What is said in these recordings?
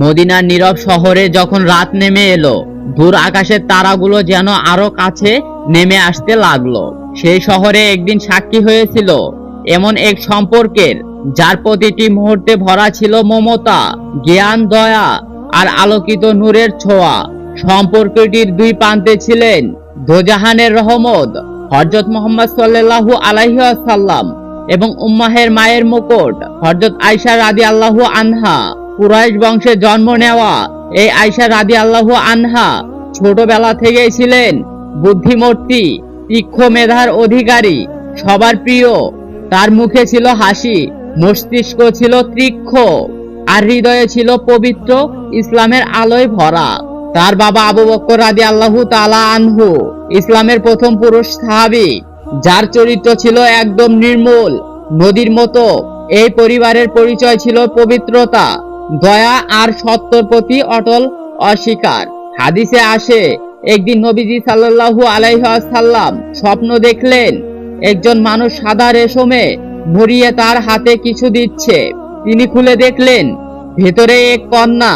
মদিনার নীরব শহরে যখন রাত নেমে এলো, দূর আকাশের তারাগুলো যেন আরও কাছে নেমে আসতে লাগল। সেই শহরে একদিন সাক্ষী হয়েছিল এমন এক সম্পর্কের, যার প্রতিটি মুহূর্তে ভরা ছিল মমতা, জ্ঞান, দয়া আর আলোকিত নূরের ছোঁয়া। সম্পর্কটির দুই প্রান্তে ছিলেন দোজাহানের রহমত হজরত মোহাম্মদ সাল্লাল্লাহু আলাইহি আসাল্লাম এবং উম্মাহের মায়ের মুকুট হজরত আয়সা রাদি আল্লাহু আনহা। কুরাইশ বংশে জন্ম নেওয়া। এই আয়সা রাদি আল্লাহু আনহা ছোটবেলা থেকেই ছিলেন বুদ্ধিমূর্তি তীক্ষ্ণ মেধার অধিকারী, সবার প্রিয়। তার মুখে ছিল হাসি, মস্তিষ্ক ছিল তীক্ষ্ণ, আর হৃদয়ে ছিল পবিত্র ইসলামের আলোয় ভরা। তার বাবা আবু বক্কর রাদি আল্লাহু তালা আনহু ইসলামের প্রথম পুরুষ সাহাবি, যার চরিত্র ছিল একদম নির্মূল, নদীর মতো। এই পরিবারের পরিচয় ছিল পবিত্রতা। দয়া আর সত্যর প্রতি অটল অস্বীকার। হাদিসে আসে, একদিন নবীজি সাল্লাল্লাহু আলাইহাল্লাম স্বপ্ন দেখলেন, একজন মানুষ সাদা রেশমে ভরিয়ে তার হাতে কিছু দিচ্ছে। তিনি খুলে দেখলেন, ভেতরে এক কন্যা।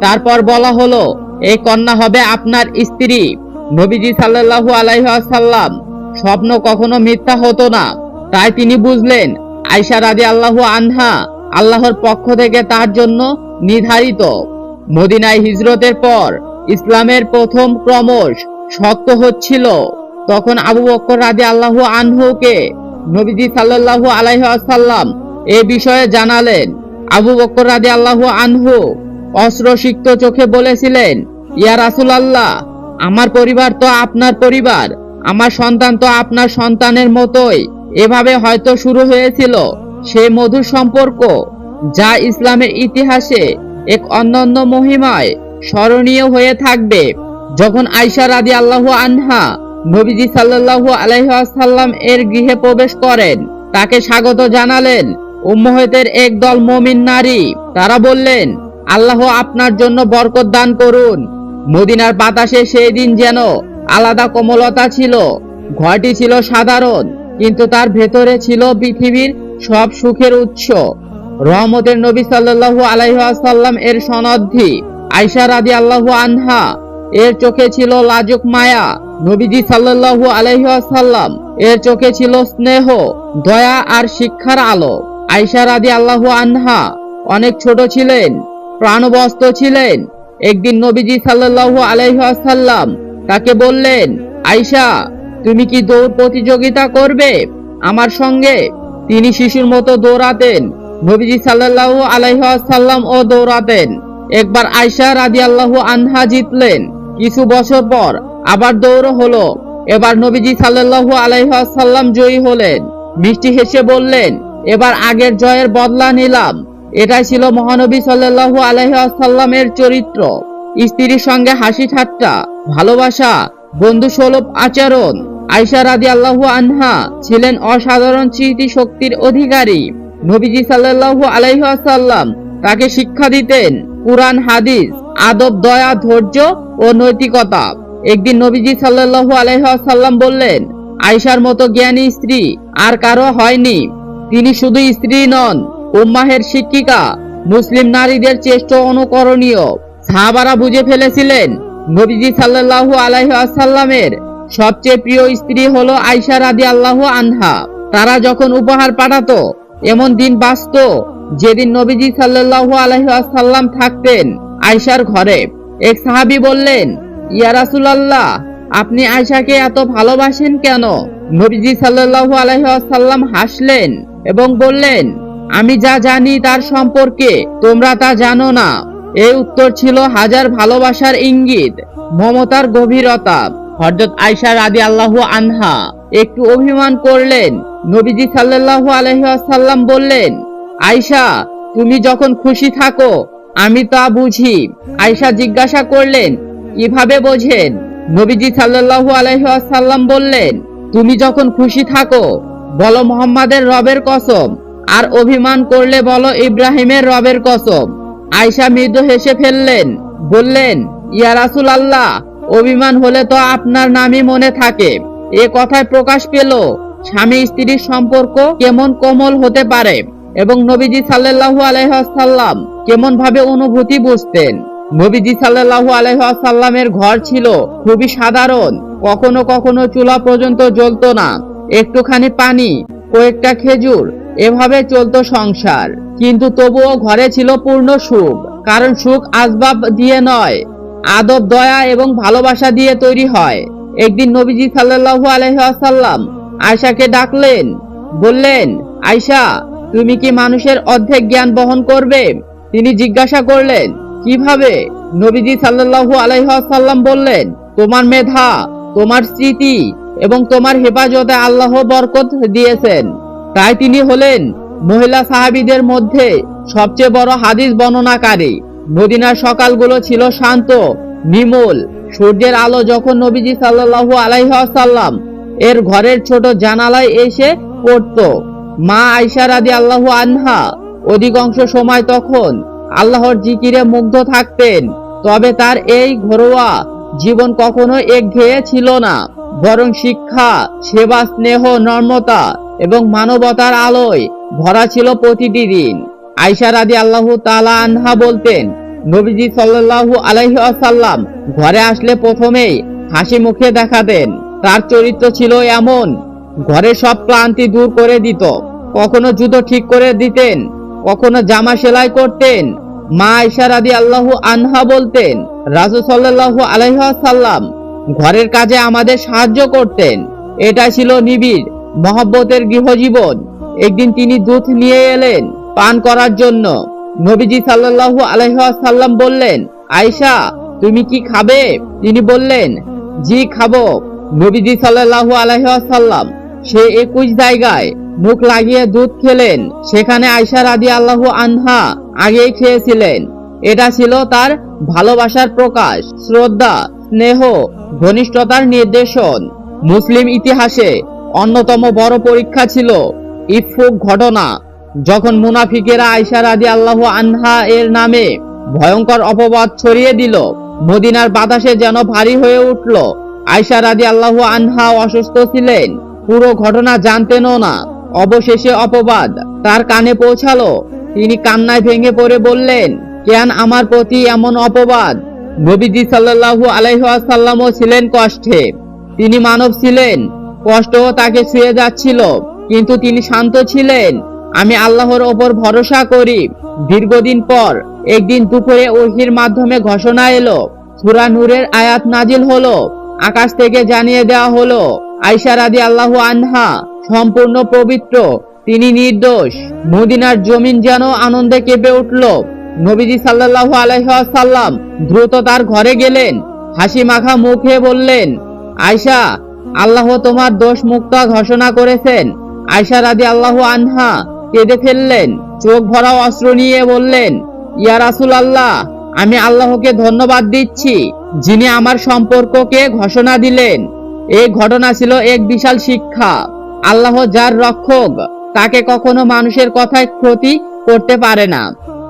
তারপর বলা হলো এই কন্যা হবে আপনার স্ত্রী। নবীজি সাল্লাল্লাহু আলাইহাল্লাম স্বপ্ন কখনো মিথ্যা হতো না। তাই তিনি বুঝলেন আয়সা রাজি আল্লাহু আনহা আল্লাহর পক্ষ থেকে তার জন্য নির্ধারিত। মদিনায় হিজরতের পর ইসলামের প্রথম ক্রমশ শক্ত হচ্ছিল। তখন আবু বক্কর রাজি আল্লাহু আনহুকে নবীজি সাল্লাল্লাহু আলাইহাল্লাম এ বিষয়ে জানালেন। আবু বক্কর রাজি আল্লাহু আনহু অস্ত্রসিক্ত চোখে বলেছিলেন, ইয়া রাসুল আল্লাহ আমার পরিবার তো আপনার পরিবার, আমার সন্তান তো আপনার সন্তানের মতোই। এভাবে হয়তো শুরু হয়েছিল। সেই মধুর সম্পর্ক, যা ইসলামের ইতিহাসে এক অনন্য মহিমায় স্মরণীয় হয়ে থাকবে। যখন আয়সা রাদি আল্লাহু আনহা নবীজি সাল্লাল্লাহু আলাইহাল্লাম এর গৃহে প্রবেশ করেন, তাকে স্বাগত জানালেন। উম্মহতের এক দল মমিন নারী, তারা বললেন, আল্লাহ আপনার জন্য বরকত দান করুন। মদিনার বাতাসে সেই দিন যেন আলাদা কোমলতা ছিল, ঘরটি ছিল সাধারণ। কিন্তু তার ভেতরে ছিল পৃথিবীর সব সুখের উৎস। রহমতের নবী সাল্লাল্লাহু আলাইহাল্লাম এর সনদ্ধি। আয়সা রাদি আল্লাহু আনহা, এর চোখে ছিল লাজুক মায়া। নবীজি সাল্লাল্লাহু আলাইহাল্লাম এর চোখে ছিল স্নেহ, দয়া আর শিক্ষার আলো। আয়সা রাদি আল্লাহু আনহা অনেক ছোট ছিলেন, প্রাণবস্ত ছিলেন। একদিন নবীজি সাল্লাল্লাহু আলাইহাল্লাম তাকে বললেন আয়সা তুমি কি দৌড় প্রতিযোগিতা করবে? আমার সঙ্গে তিনি শিশুর মতো দৌড়াতেন। নবীজি সাল্লাল্লাহু আলাইহাল্লাম ও দৌড়াতেন। একবার আয়সা রাদিয়াল্লাহু আনহা জিতলেন। কিছু বছর পর আবার দৌড় হলো। এবার নবীজি সাল্লাল্লাহু আলাইহাল্লাম জয়ী হলেন। মিষ্টি হেসে বললেন, এবার আগের জয়ের বদলা নিলাম। এটাই ছিল মহানবী সাল্লাল্লাহু আলাইহাল্লামের চরিত্র। স্ত্রীর সঙ্গে হাসি ঠাট্টা, ভালোবাসা বন্ধু সুলভ আচরণ আয়সা রাদি আল্লাহু আনহা ছিলেন অসাধারণ স্মৃতি শক্তির অধিকারী। নবীজি সাল্লাল্লাহু আলাইহাল্লাম তাকে শিক্ষা দিতেন কুরআন, হাদিস, আদব, দয়া, ধৈর্য ও নৈতিকতা। একদিন নবীজি সাল্লাল্লাহু আলাইহাল্লাম বললেন আয়সার মতো জ্ঞানী স্ত্রী আর কারও হয়নি। তিনি শুধু স্ত্রী নন, উম্মাহের শিক্ষিকা, মুসলিম নারীদের চেষ্ট অনুকরণীয়। সাহাবারা বুঝে ফেলেছিলেন, নবীজি সাল্লাল্লাহু আলাইহি আসাল্লামের সবচেয়ে প্রিয় স্ত্রী হলো আয়সা রাদি আল্লাহ আনহা। তারা যখন উপহার পাঠাতো, এমন দিন বাঁচত যেদিন নবীজি সাল্লাল্লাহু আলাইহি থাকতেন আয়সার ঘরে। এক সাহাবী বললেন, ইয়া রাসূলুল্লাহ, আপনি আয়সাকে এত ভালোবাসেন কেন? নবীজি সাল্লাল্লাহু আলাইহি হাসলেন এবং বললেন, আমি যা জানি তার সম্পর্কে, তোমরা তা জানো না। এই উত্তর ছিল হাজার ভালোবাসার ইঙ্গিত, মমতার গভীরতা। হযরত আয়সা রাদি আল্লাহু আনহা একটু অভিমান করলেন। নবীজি সাল্লাল্লাহু আলাইহি বললেন আয়সা তুমি যখন খুশি থাকো, আমি তা বুঝি। আয়সা জিজ্ঞাসা করলেন, কীভাবে বোঝেন? নবীজি সাল্লাল্লাহু আলাইহি বললেন, তুমি যখন খুশি থাকো, বলো মোহাম্মদের রবের কসম, আর অভিমান করলে বলো ইব্রাহিমের রবের কসম। আয়সা মৃদু হেসে ফেললেন, বললেন, ইয়া রাসুল আল্লাহ অভিমান হলে তো আপনার নামই মনে থাকে। এ কথায় প্রকাশ পেল, স্বামী স্ত্রীর সম্পর্ক কেমন কোমল হতে পারে এবং নবীজি সাল্লাল্লাহু আলাইহাল্লাম কেমন ভাবে অনুভূতি বুঝতেন। নবীজি সাল্লাল্লাহু আলাইহি ওয়াসাল্লামের ঘর ছিল খুবই সাধারণ, কখনো কখনো চুলা পর্যন্ত জ্বলতো না, একটুখানি পানি, কয়েকটা খেজুর, এভাবে চলতো সংসার। কিন্তু তবুও ঘরে ছিল পূর্ণ সুখ, কারণ সুখ আসবাব দিয়ে নয় আদব, দয়া এবং ভালোবাসা দিয়ে তৈরি হয়। একদিন নবীজি সাল্লাল্লাহু আলাইহি ওয়াসাল্লাম আয়শাকে ডাকলেন, বললেন, আয়শা, তুমি কি মানুষের অর্ধেক জ্ঞান বহন করবে? তিনি জিজ্ঞাসা করলেন, কীভাবে? নবীজি সাল্লাল্লাহু আলাইহি বললেন, তোমার মেধা, তোমার স্মৃতি এবং তোমার হেফাজতে আল্লাহ বরকত দিয়েছেন। তাই তিনি হলেন মহিলা সাহাবীদের মধ্যে সবচেয়ে বড় হাদিস বর্ণনাকারী। মদিনার সকালগুলো ছিল শান্ত, নিমল। সূর্যের আলো যখন নবীজি সাল্লাল্লাহু আলাইহি ওয়াসাল্লাম এর ঘরের ছোট জানালায় এসে পড়তো। মা আয়সা রাদি আল্লাহু আনহা, অধিকাংশ সময় তখন আল্লাহর জিকিরে মুগ্ধ থাকতেন। তবে তার এই ঘরোয়া জীবন কখনো একঘেয়ে ছিল না, বরং শিক্ষা, সেবা, স্নেহ, নর্মতা এবং মানবতার আলোয় ভরা ছিল প্রতিটি দিন আয়সা রাদি আল্লাহু তালা আনহা বলতেন, নবীজি সাল্লাল্লাহু আলাইহি আসাল্লাম ঘরে আসলে প্রথমেই হাসি মুখে দেখাতেন, তার চরিত্র ছিল এমন, ঘরে সব ক্লান্তি দূর করে দিত, কখনো জুতো ঠিক করে দিতেন, কখনো জামা সেলাই করতেন। মা আয়সা রাদি আল্লাহু আনহা বলতেন রাজু সাল্লাল্লাহু আলাইহি আসাল্লাম ঘরের কাজে আমাদের সাহায্য করতেন এটা ছিল নিবিড়, মহব্বতের গৃহজীবন। একদিন তিনি দুধ নিয়ে এলেন পান করার জন্য। নবীজি সাল্লাল্লাহু আলাইহি বললেন, আয়শা, তুমি কি খাবে? তিনি বললেন, জি, খাব। নবীজি সাল্লাল্লাহু আলাইহি সে একুশ জায়গায় মুখ লাগিয়ে দুধ খেলেন। সেখানে আয়সা রাদি আল্লাহু আনহা আগেই খেয়েছিলেন। এটা ছিল তার ভালোবাসার প্রকাশ, শ্রদ্ধা, স্নেহ, ঘনিষ্ঠতার নির্দেশন। মুসলিম ইতিহাসে অন্যতম বড় পরীক্ষা ছিল ইফুক ঘটনা। যখন মুনাফিকেরা আয়সা রাদি আল্লাহ আনহা এর নামে ভয়ঙ্কর অপবাদ ছড়িয়ে দিল, মদিনার বাতাসে যেন ভারী হয়ে উঠল আয়সা রাদি আল্লাহ আনহা অসুস্থ ছিলেন। পুরো ঘটনা জানতেনও না। অবশেষে অপবাদ তার কানে পৌঁছালো। তিনি কান্নায় ভেঙে পড়ে বললেন, কেন আমার প্রতি এমন অপবাদ? নবীজি সাল্লাল্লাহু আলাইহাল্লামও ছিলেন কষ্টে। তিনি মানব ছিলেন, কষ্টও তাকে ছুঁয়ে যাচ্ছিল, কিন্তু তিনি শান্ত ছিলেন। আমি আল্লাহর ওপর ভরসা করি। দীর্ঘদিন পর একদিন দুপুরে ওহির মাধ্যমে ঘোষণা এলো, সূরা নূরের আয়াত নাজিল হলো, আকাশ থেকে জানিয়ে দেওয়া হলো আয়সা রাদি আল্লাহ আনহা সম্পূর্ণ পবিত্র, তিনি নির্দোষ। মদিনার জমিন যেন আনন্দে কেঁপে উঠল। নবীজি সাল্লাল্লাহু আলাইহি ওয়াসাল্লাম দ্রুত তার ঘরে গেলেন, হাসি মাখা মুখে বললেন, আয়শা, আল্লাহ তোমার দোষ মুক্ত ঘোষণা করেছেন। আয়সা রাদি আল্লাহ আনহা কেঁদে ফেললেন। চোখ ভরা অস্ত্র নিয়ে বললেন, ইয়া রাসুল আল্লাহ আমি আল্লাহকে ধন্যবাদ দিচ্ছি, যিনি আমার সম্পর্ককে ঘোষণা দিলেন। এই ঘটনা ছিল এক বিশাল শিক্ষা। আল্লাহ যার রক্ষক, তাকে কখনো মানুষের কথায় ক্ষতি করতে পারে না।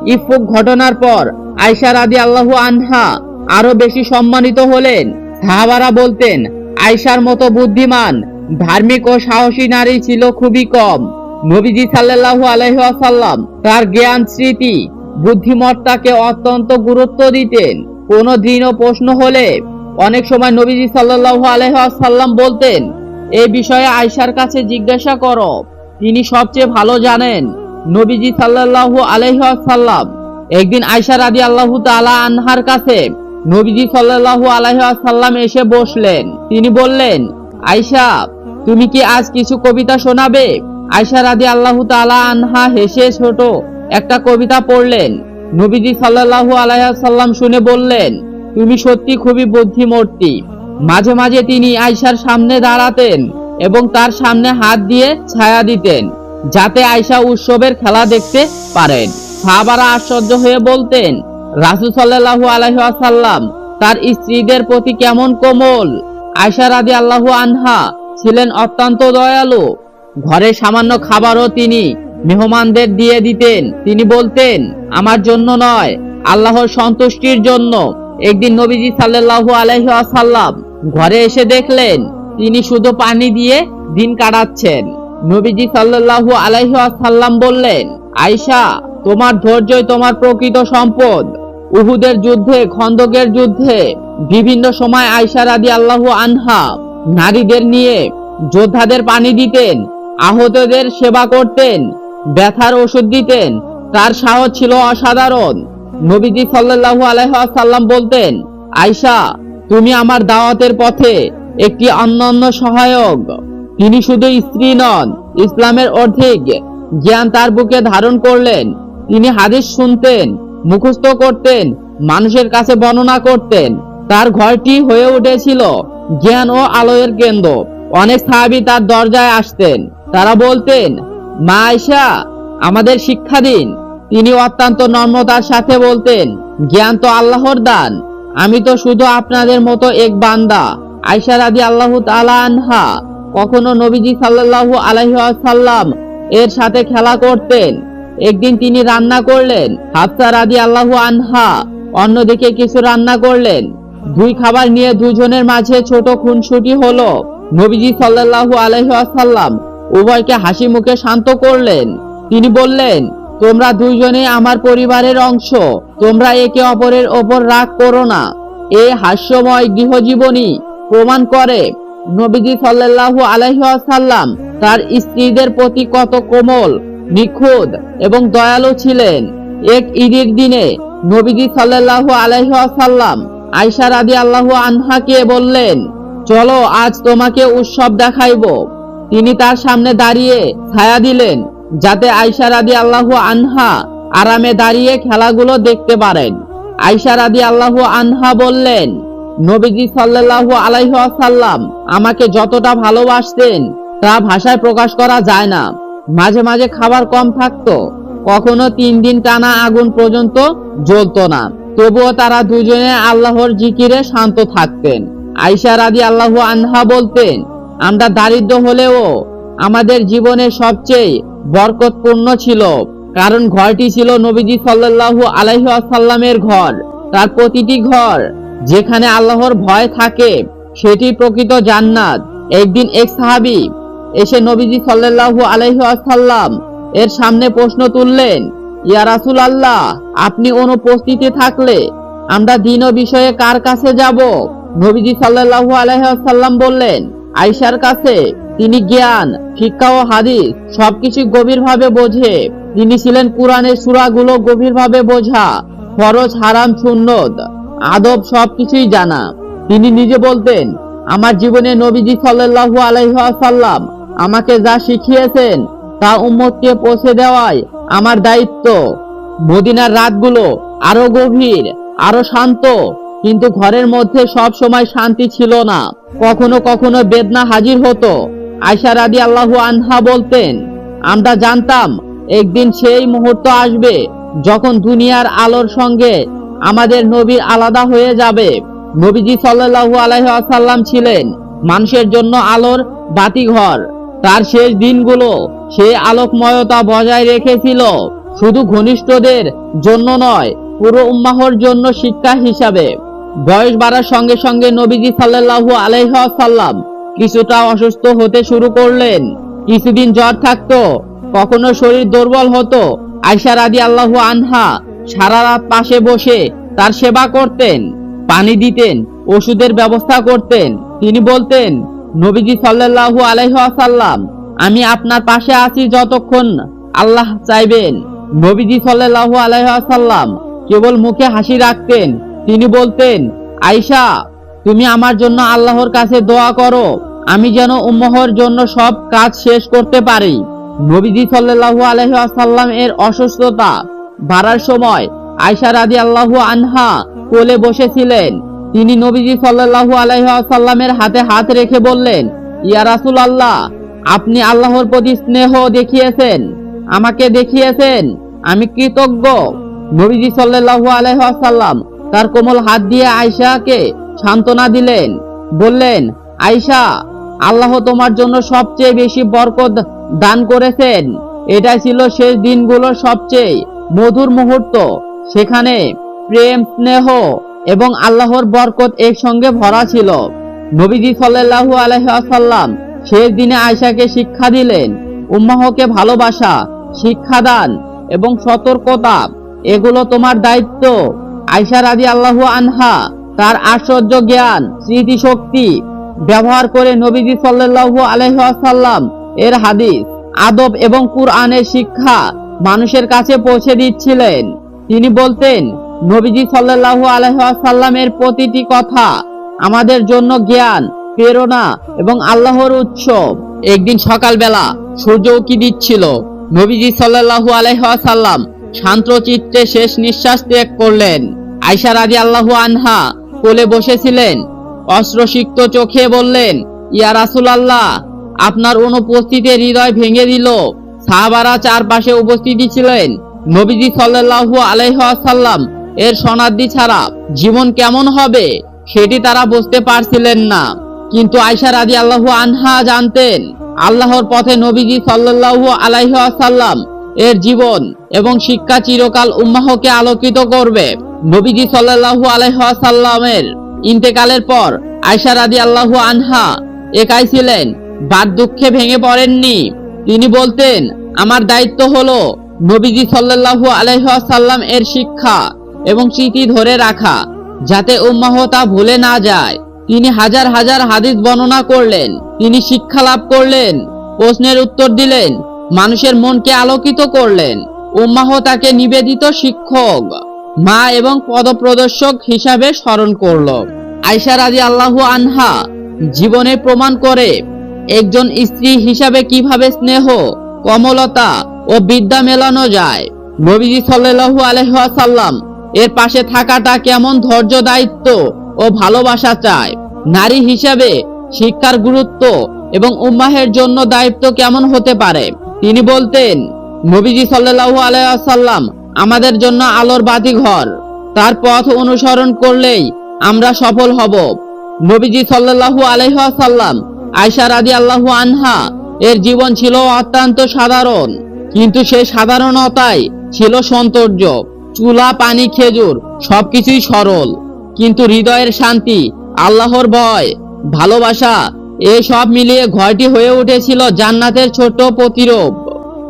ইফুক ঘটনার পর আয়সা রাদি আল্লাহু আনহা আরও বেশি সম্মানিত হলেন। সাহাবারা বলতেন আয়সার মতো বুদ্ধিমান, ধার্মিক ও সাহসী নারী ছিল খুবই কম। নবীজি সাল্লাল্লাহু আলাইহি ওয়াসাল্লাম তার জ্ঞান, স্মৃতি, বুদ্ধিমত্তাকে অত্যন্ত গুরুত্ব দিতেন। কোনো দিনও প্রশ্ন হলে অনেক সময় নবীজি সাল্লাল্লাহু আলাইহি ওয়াসাল্লাম বলতেন এই বিষয়ে আয়সার কাছে জিজ্ঞাসা করো। তিনি সবচেয়ে ভালো জানেন। নবীজি সাল্লাল্লাহু আলাইহি ওয়াসাল্লাম একদিন আয়সা রাদি আল্লাহু তাআলা আনহার কাছে নবীজি সাল্লাল্লাহু আলাইহি ওয়াসাল্লাম এসে বসলেন। তিনি বললেন আয়সা তুমি কি আজ কিছু কবিতা শোনাবে? আয়সা রাদি আল্লাহু তাআলা আনহা হেসে ছোট একটা কবিতা পড়লেন। নবীজি সাল্লাল্লাহু আলাইহি ওয়াসাল্লাম শুনে বললেন, তুমি সত্যি খুবই বুদ্ধিমূর্তি। মাঝে মাঝে তিনি আয়সার সামনে দাঁড়াতেন এবং তার সামনে হাত দিয়ে ছায়া দিতেন, যাতে আয়সা উৎসবের খেলা দেখতে পারেন। সাহাবারা আশ্চর্য হয়ে বলতেন, রাসূল সাল্লাল্লাহু আলাইহি ওয়াসাল্লাম, তার স্ত্রীদের প্রতি কেমন কোমল? আয়সা রাদি আল্লাহু আনহা ছিলেন অত্যন্ত দয়ালু। ঘরে সামান্য খাবারও তিনি মেহমানদের দিয়ে দিতেন। তিনি বলতেন, আমার জন্য নয়, আল্লাহর সন্তুষ্টির জন্য। একদিন নবীজি সাল্লাল্লাহু আলাইহি ওয়াসাল্লাম ঘরে এসে দেখলেন, তিনি শুধু পানি দিয়ে দিন কাটাচ্ছেন। নবীজি সাল্লাল্লাহু আলাইহি ওয়াসাল্লাম বললেন, আয়শা, তোমার ধৈর্যই তোমার প্রকৃত সম্পদ। উহুদের যুদ্ধে, খন্দকের যুদ্ধে, বিভিন্ন সময় আয়সা রাদি আল্লাহু আনহা নারীদের নিয়ে যোদ্ধাদের পানি দিতেন। আহতদের সেবা করতেন, ব্যথার ওষুধ দিতেন, তার সাহস ছিল অসাধারণ। নবীজি সাল্লাল্লাহু আলাইহি বলতেন আয়সা তুমি আমার দাওয়াতের পথে একটি অন্যান্য সহায়ক। তিনি শুধু স্ত্রী নন, ইসলামের অর্ধেক জ্ঞান তার বুকে ধারণ করলেন। তিনি হাদিস শুনতেন, মুখস্থ করতেন, মানুষের কাছে বর্ণনা করতেন। তার ঘরটি হয়ে উঠেছিল জ্ঞান ও আলোয়ের কেন্দ্র। অনেক সাহাবী তার দরজায় আসতেন। তারা বলতেন, মা আয়সা আমাদের শিক্ষা দিন। তিনি অত্যন্ত নম্রতার সাথে বলতেন, জ্ঞান তো আল্লাহর দান, আমি তো শুধু আপনাদের মতো এক বান্দা। আয়সা রাদি আল্লাহ আনহা কখনো নবীজি সাল্লাল্লাহু আলাইহি সাল্লাম এর সাথে খেলা করতেন। একদিন তিনি রান্না করলেন, হাফসা রাদি আল্লাহু আনহা অন্যদিকে কিছু রান্না করলেন। দুই খাবার নিয়ে দুজনের মাঝে ছোট খুনসুটি হলো। নবীজি সাল্লাল্লাহু আলাইহি সাল্লাম উভয়কে হাসি মুখে শান্ত করলেন। তিনি বললেন, তোমরা দুইজনে আমার পরিবারের অংশ। তোমরা একে অপরের ওপর রাগ করো না। এই হাস্যময় গৃহজীবনী প্রমাণ করে নবীজি সাল্লাল্লাহু আলাইহি তার স্ত্রীদের প্রতি কত কোমল, নিখুঁত এবং দয়ালু ছিলেন। এক ঈদের দিনে নবীজি সাল্লাল্লাহু আলাইহি সাল্লাম আয়সা রাদি আল্লাহু আনহাকে বললেন, চলো আজ তোমাকে উৎসব দেখাইবো। তিনি তার সামনে দাঁড়িয়ে ছায়া দিলেন, যাতে আয়সা রাদি আল্লাহু আনহা আরামে দাঁড়িয়ে খেলাগুলো দেখতে পারেন। আয়সা রাদি আল্লাহু আনহা বললেন, নবীজি সাল্লাল্লাহু আলাইহি সাল্লাম আমাকে যতটা ভালোবাসতেন তা ভাষায় প্রকাশ করা যায় না। মাঝে মাঝে খাবার কম থাকতো, কখনো তিন দিন টানা আগুন পর্যন্ত জ্বলতো না। তবুও তারা দুজনে আল্লাহর জিকিরে শান্ত থাকতেন। আয়সা রাদি আল্লাহু আনহা বলতেন আমরা দারিদ্র হলেও আমাদের জীবনে সবচেয়ে বরকতপূর্ণ ছিল, কারণ ঘরটি ছিল নবীজি সাল্লাল্লাহু আলাইহি আসাল্লামের ঘর। তার প্রতিটি ঘর যেখানে আল্লাহর ভয় থাকে, সেটি প্রকৃত জান্নাত। একদিন এক সাহাবী এসে নবীজি সাল্লাল্লাহু আলাইহি আসাল্লাম এর সামনে প্রশ্ন তুললেন, ইয়া রাসূল আল্লাহ আপনি অনুপস্থিতি থাকলে আমরা দিন বিষয়ে কার কাছে যাব? নবীজি সাল্লাল্লাহু আলাইহি আসাল্লাম বললেন আয়েশার কাছে তিনি জ্ঞান, শিক্ষা ও হাদিস সবকিছু গভীরভাবে বোঝে। তিনি ছিলেন কোরআনের সূরাগুলো গভীরভাবে বোঝা। ফরজ, হারাম, সুন্নত, আদব সবকিছুই জানা। তিনি নিজে বলতেন, আমার জীবনে নবীজি সাল্লাল্লাহু আলাইহি সাল্লাম আমাকে যা শিখিয়েছেন তা উম্মতকে পৌঁছে দেওয়াই আমার দায়িত্ব। মদিনার রাতগুলো আরও গভীর, আরও শান্ত কিন্তু ঘরের মধ্যে সব সময় শান্তি ছিল না। কখনো কখনো বেদনা হাজির হতো। আয়সা রাদি আল্লাহু আনহা বলতেন, আমরা জানতাম, একদিন সেই মুহূর্ত আসবে যখন দুনিয়ার আলোর সঙ্গে আমাদের নবীর আলাদা হয়ে যাবে। নবীজি সাল্লাল্লাহু আলাইহি আসাল্লাম ছিলেন মানুষের জন্য আলোর বাতিঘর। তার শেষ দিনগুলো সে আলোকময়তা বজায় রেখেছিল। শুধু ঘনিষ্ঠদের জন্য নয়, পুরো উম্মাহর জন্য শিক্ষা হিসাবে। বয়স বাড়ার সঙ্গে সঙ্গে নবীজি সাল্লাল্লাহু আলাইহি সাল্লাম কিছুটা অসুস্থ হতে শুরু করলেন। কিছুদিন জ্বর থাকতো, কখনো শরীর দুর্বল হতো। আয়সা রাদি আল্লাহু আনহা সারা রাত পাশে বসে তার সেবা করতেন, পানি দিতেন, ওষুধের ব্যবস্থা করতেন। তিনি বলতেন, নবীজি সাল্লাল্লাহু আলাইহি সাল্লাম আমি আপনার পাশে আছি যতক্ষণ আল্লাহ চাইবেন। নবীজি সাল্লাল্লাহু আলাইহি সাল্লাম কেবল মুখে হাসি রাখতেন তিনি বলতেন আয়সা তুমি আমার জন্য আল্লাহর কাছে দোয়া করো। আমি যেন উম্মহর জন্য সব কাজ শেষ করতে পারি। নবীজি সাল্লাল্লাহু আলাইহি এর অসুস্থতা বাড়ার সময় আয়সা রাদি আল্লাহু আনহা কোলে বসেছিলেন। তিনি নবীজি সাল্লাল্লাহু আলাইহি হাতে হাত রেখে বললেন, ইয়া রাসূল আল্লাহ আপনি আল্লাহর প্রতি স্নেহ দেখিয়েছেন, আমাকে দেখিয়েছেন, আমি কৃতজ্ঞ। নবীজি সাল্লাল্লাহু আলাইহি সাল্লাম তার কোমল হাত দিয়ে আয়সাকে সান্ত্বনা দিলেন, বললেন আয়সা আল্লাহ তোমার জন্য সবচেয়ে বেশি বরকত দান করেছেন। এটা ছিল শেষ দিনগুলোর সবচেয়ে মধুর মুহূর্ত। সেখানে প্রেম, স্নেহ এবং আল্লাহর বরকত একসঙ্গে ভরা ছিল। নবীজি সাল্লাল্লাহু আলাইহি সাল্লাম শেষ দিনে আয়সাকে শিক্ষা দিলেন, উম্মাহকে ভালোবাসা, শিক্ষাদান এবং সতর্কতা, এগুলো তোমার দায়িত্ব। আয়সা রাজি আল্লাহু আনহা তার আশ্চর্য জ্ঞান, স্মৃতিশক্তি ব্যবহার করে নবীজি সাল্লাল্লাহু আলাইহি ওয়াসাল্লাম এর হাদিস, আদব এবং কুরআনের শিক্ষা মানুষের কাছে পৌঁছে দিচ্ছিলেন। তিনি বলতেন, নবীজি সাল্লাল্লাহু আলাইহি ওয়াসাল্লামের প্রতিটি কথা আমাদের জন্য জ্ঞান, প্রেরণা এবং আল্লাহর উৎসব একদিন সকালবেলা সূর্য উকি দিচ্ছিল। নবীজি সাল্লাল্লাহু আলাইহি ওয়াসাল্লাম শান্ত চিত্তে শেষ নিঃশ্বাস ত্যাগ করলেন। আয়সা রাজি আল্লাহু আনহা কোলে বসেছিলেন, অস্ত্রসিক্ত চোখে বললেন, ইয়া রাসূলুল্লাহ, আপনার অনুপস্থিতি হৃদয় ভেঙে দিল। সাহাবারা চারপাশে উপস্থিতি ছিলেন। নবীজি সাল্লাল্লাহু আলাইহি ওয়াসাল্লাম এর সনাদি ছাড়া জীবন কেমন হবে সেটি তারা বুঝতে পারছিলেন না। কিন্তু আয়সা রাজি আল্লাহু আনহা জানতেন, আল্লাহর পথে নবীজি সাল্লাল্লাহু আলাইহি ওয়াসাল্লাম এর জীবন এবং শিক্ষা চিরকাল উম্মাহকে আলোকিত করবে। নবীজি সাল্লাল্লাহু আলাইহি ওয়াসাল্লামের ইন্তেকালের পর আয়সা রাদি আল্লাহু আনহা একাই ছিলেন, বাদ দুঃখে ভেঙে পড়েননি। তিনি বলতেন, আমার দায়িত্ব হলো নবীজি সাল্লাল্লাহু আলাইহি ওয়াসাল্লাম এর শিক্ষা এবং স্মৃতি ধরে রাখা, যাতে উম্মাহ তা ভুলে না যায়। তিনি হাজার হাজার হাদিস বর্ণনা করলেন, তিনি শিক্ষা লাভ করলেন, প্রশ্নের উত্তর দিলেন মানুষের মনকে আলোকিত করলেন। উম্মাহ তাকে নিবেদিত শিক্ষক, মা এবং পদপ্রদর্শক হিসাবে স্মরণ করল। আয়সা রাজি আল্লাহু আনহা জীবনে প্রমাণ করে, একজন স্ত্রী হিসাবে কীভাবে স্নেহ, কমলতা ও বিদ্যা মেলানো যায়। নবীজি সাল্লাল্লাহু আলাইহি ওয়াসাল্লাম এর পাশে থাকাটা কেমন ধৈর্য, দায়িত্ব ও ভালোবাসা চায়? নারী হিসাবে শিক্ষার গুরুত্ব এবং উম্মাহের জন্য দায়িত্ব কেমন হতে পারে? তিনি বলতেন, নবীজি সাল্লাল্লাহু আলাইহি ওয়াসাল্লাম আমাদের জন্য আলোর বাতি ঘর। তার পথ অনুসরণ করলেই আমরা সফল হব। নবীজি সাল্লাল্লাহু আলাইহি ওয়াসাল্লাম আয়সা রাদিয়াল্লাহু আনহা এর জীবন ছিল অত্যন্ত সাধারণ, কিন্তু সে সাধারণতাই ছিল সৌন্দর্য, চুলা, পানি, খেজুর সবকিছুই সরল। কিন্তু হৃদয়ের শান্তি, আল্লাহর ভয়, ভালোবাসা এই সব মিলিয়ে ঘরটি হয়ে উঠেছিল জান্নাতের ছোট্ট প্রতিরূপ।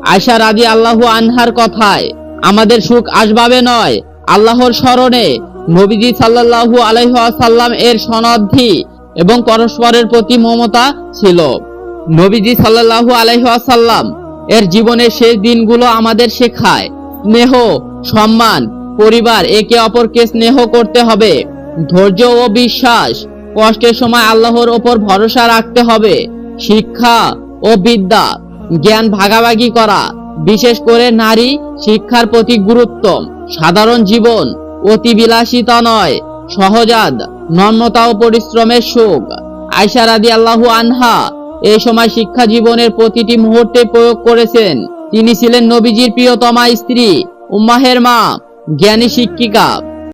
আয়সা রাজি আল্লাহু আনহার কথায়, আমাদের সুখ আসবাবে নয়, আল্লাহর স্মরণে নবীজি সাল্লাল্লাহু আলাইহি ওয়াসাল্লাম এর সনদ্ধি এবং পরস্পরের প্রতি মমতা ছিল। নবীজি সাল্লাল্লাহু আলাইহি ওয়াসাল্লাম এর জীবনের শেষ দিনগুলো আমাদের শেখায়। স্নেহ, সম্মান, পরিবার একে অপরকে স্নেহ করতে হবে। ধৈর্য ও বিশ্বাস কষ্টের সময় আল্লাহর ওপর ভরসা রাখতে হবে। শিক্ষা ও বিদ্যা, জ্ঞান ভাগাভাগি করা, বিশেষ করে নারী, শিক্ষার প্রতি গুরুত্ব, সাধারণ জীবন অতি বিলাসিতা নয়, সহজাত, নম্রতা ও পরিশ্রমের সুখ। আয়সা রাদি আল্লাহু আনহা এই সময় শিক্ষা জীবনের প্রতিটি মুহূর্তে প্রয়োগ করেছেন। তিনি ছিলেন নবীজির প্রিয়তমা স্ত্রী, উম্মাহের মা, জ্ঞানী শিক্ষিকা।